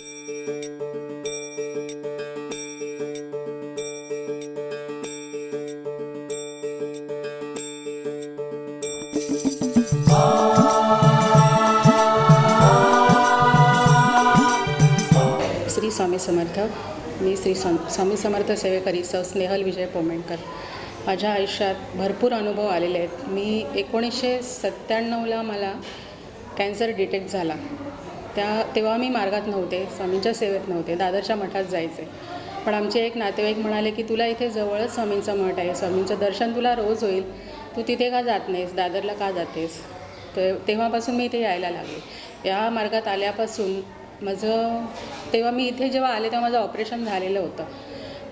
श्री स्वामी समर्थ. मी श्री स्वामी समर्थ सेवेकरी सौ स्नेहल विजय पोमेणकर. माझ्या आयुष्यात भरपूर अनुभव आलेले आहेत. मी एकोणीसशे सत्त्याण्णवला मला कॅन्सर डिटेक्ट झाला. त्या तेव्हा मी मार्गात नव्हते स्वामींच्या सेवेत नव्हते दादरच्या मठात जायचे. पण आमचे एक नातेवाईक म्हणाले की तुला इथे जवळच स्वामींचं मठ आहे स्वामींचं दर्शन तुला रोज होईल. तू तिथे का जात नाहीस? दादरला का जातेस? तर तेव्हापासून मी इथे यायला लागले. या मार्गात आल्यापासून माझं तेव्हा मी इथे जेव्हा आले तेव्हा माझं ऑपरेशन झालेलं होतं.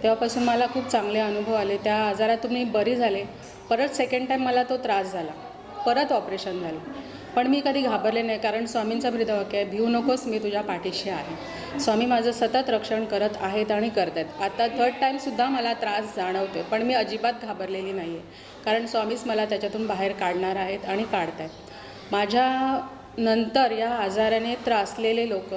तेव्हापासून मला खूप चांगले अनुभव आले. त्या आजारातून मी बरी झाले. परत सेकंड टाईम मला तो त्रास झाला. परत ऑपरेशन झालं. पण मी कधी घाबरले नाही कारण स्वामींचं ब्रीदवाक्य आहे. भिऊ नकोस मी तुझ्या पाठीशी आहे. स्वामी माझं सतत रक्षण करत आहेत आणि करत आहेत आता थर्ड टाईमसुद्धा मला त्रास जाणवते पण मी अजिबात घाबरलेली नाही आहे कारण स्वामीच मला त्याच्यातून बाहेर काढणार आहेत आणि काढत आहेत माझ्या नंतर या आजाराने त्रासलेले लोक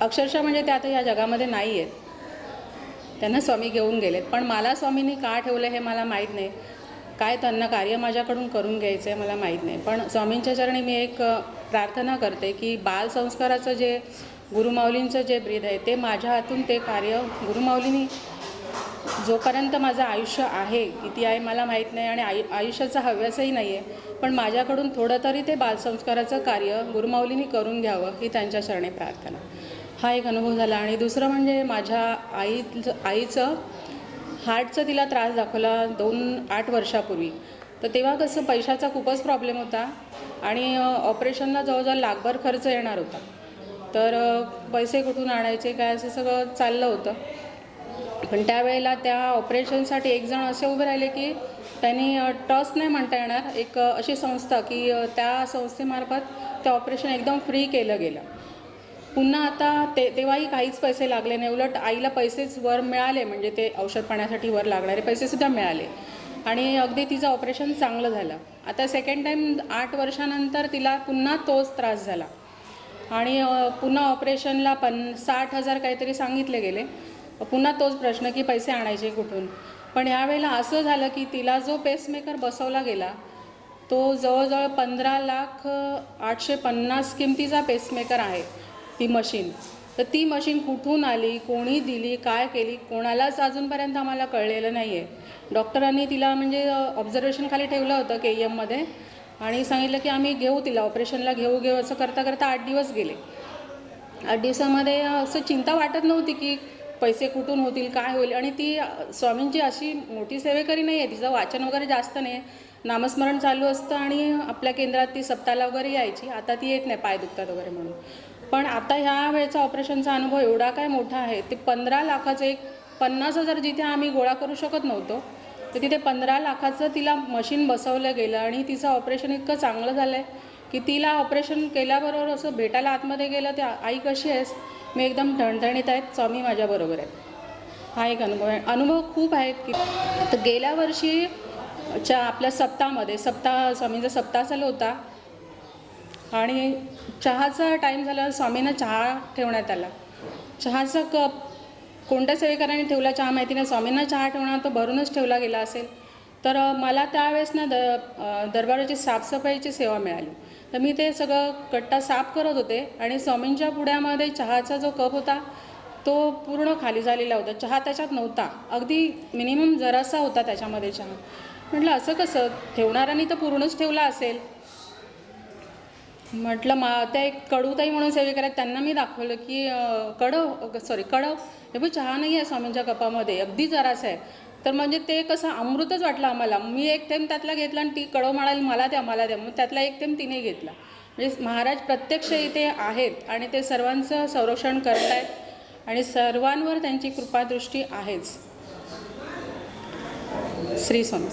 अक्षरशः म्हणजे ते आता या जगामध्ये नाही आहेत त्यांना स्वामी घेऊन गेलेत. पण मला स्वामींनी का ठेवलं हे मला माहीत नाही. काय त्यांना कार्य माझ्याकडून करून घ्यायचं आहे मला माहीत नाही. पण स्वामींच्या चरणी मी एक प्रार्थना करते की बालसंस्काराचं जे गुरुमाऊलींचं जे ब्रीद आहे ते माझ्या हातून ते कार्य गुरुमाऊलींनी जोपर्यंत माझं आयुष्य आहे किती आहे मला माहीत नाही आणि आयु आयुष्याचा हव्यासही नाही आहे पण माझ्याकडून थोडं तरी ते बालसंस्काराचं कार्य गुरुमाऊलींनी करून घ्यावं ही त्यांच्या चरणी प्रार्थना. हा एक अनुभव झाला आणि दुसरं म्हणजे माझ्या आई आईचं हार्टचा तिला त्रास दाखवला दोन आठ वर्षापूर्वी. तर तेव्हा कसं पैशाचा खूपच प्रॉब्लेम होता आणि ऑपरेशनला जवळजवळ लाखभर खर्च येणार होता. तर पैसे कुठून आणायचे काय असं सगळं चाललं होतं. पण त्यावेळेला त्या ऑपरेशनसाठी एक जण असे उभे राहिले की त्यांनी ट्रस्ट नाही म्हणता येणार. एक अशी संस्था की त्या संस्थेमार्फत ते ऑपरेशन एकदम फ्री केलं गेलं. पुन्हा आता ते तेव्हाही काहीच पैसे लागले नाही. उलट आईला पैसेच वर मिळाले म्हणजे ते औषध पाण्यासाठी वर लागणारे पैसेसुद्धा मिळाले. आणि अगदी तिचं ऑपरेशन चांगलं झालं. आता सेकंड टाईम आठ वर्षानंतर तिला पुन्हा तोच त्रास झाला. आणि पुन्हा ऑपरेशनला पन साठ हजार काहीतरी सांगितले गेले. पुन्हा तोच प्रश्न की पैसे आणायचे कुठून? पण ह्यावेळेला असं झालं की तिला जो पेसमेकर बसवला गेला तो जवळजवळ पंधरा लाख आठशे पन्नास किमतीचा पेसमेकर आहे. ती मशीन. तर ती मशीन कुठून आली कोणी दिली काय केली कोणालाच अजूनपर्यंत आम्हाला कळलेलं नाही आहे डॉक्टरांनी तिला म्हणजे ऑब्झर्वेशन खाली ठेवलं होतं के ई एममध्ये आणि सांगितलं की आम्ही घेऊ तिला ऑपरेशनला घेऊ घेऊ असं करता करता आठ दिवस गेले. आठ दिवसामध्ये असं चिंता वाटत नव्हती की पैसे कुठून होतील काय होईल आणि ती स्वामींची अशी मोठी सेवेकरी नाही आहे तिचं वाचन वगैरे जास्त नाही आहे नामस्मरण चालू असतं आणि आपल्या केंद्रात ती सप्ताला वगैरे यायची आता ती येत नाही पाय दुखतात वगैरे म्हणून. पण आता ह्या वेळेचा ऑपरेशनचा अनुभव एवढा काय मोठा आहे ते पंधरा लाखाचं एक पन्नास हजार जिथे आम्ही गोळा करू शकत नव्हतो तर तिथे पंधरा लाखाचं तिला मशीन बसवलं गेलं आणि तिचं ऑपरेशन इतकं चांगलं झालं आहे की तिला ऑपरेशन केल्याबरोबर असं भेटायला आतमध्ये गेलं ते आई कशी आहेस? मी एकदम ठणठणीत आहेत स्वामी माझ्याबरोबर आहेत हा एक अनुभव आहे. अनुभव खूप आहेत की तर गेल्या वर्षी च्या आपल्या सप्ताहामध्ये सप्ताह स्वामींचा सप्ताह चालू होता आणि चहाचा टाईम झाल्यावर स्वामींना चहा ठेवण्यात आला. चहाचा कप कोणत्या सेवेकरांनी ठेवला चहा माहिती नाही. स्वामींना चहा ठेवणार तो भरूनच ठेवला गेला असेल. तर मला त्यावेळेस ना द दरबाराची साफसफाईची सेवा मिळाली. तर मी ते सगळं कट्टा साफ करत होते आणि स्वामींच्या पुढ्यामध्ये चहाचा जो कप होता तो पूर्ण खाली झालेला होता. चहा त्याच्यात नव्हता. अगदी मिनिमम जरासा होता त्याच्यामध्ये चहा. म्हटलं असं कसं? ठेवणाऱ्यांनी तर पूर्णच ठेवला असेल. म्हटलं मा त्या एक कडूताई म्हणून सेवेकरा आहेत त्यांना मी दाखवलं की कडव सॉरी कडव हे पण चहा नाही आहे स्वामींच्या कपामध्ये अगदी जरासं आहे. तर म्हणजे ते कसं अमृतच वाटलं आम्हाला. मी एक थेंब त्यातला घेतला आणि ती कडव म्हणाली मला द्या मला द्या. मग त्यातला एक थेंब तिने घेतला. म्हणजे महाराज प्रत्यक्ष इथे आहेत आणि ते सर्वांचं संरक्षण करत आहेत आणि सर्वांवर त्यांची कृपादृष्टी आहेच. श्री स्वामी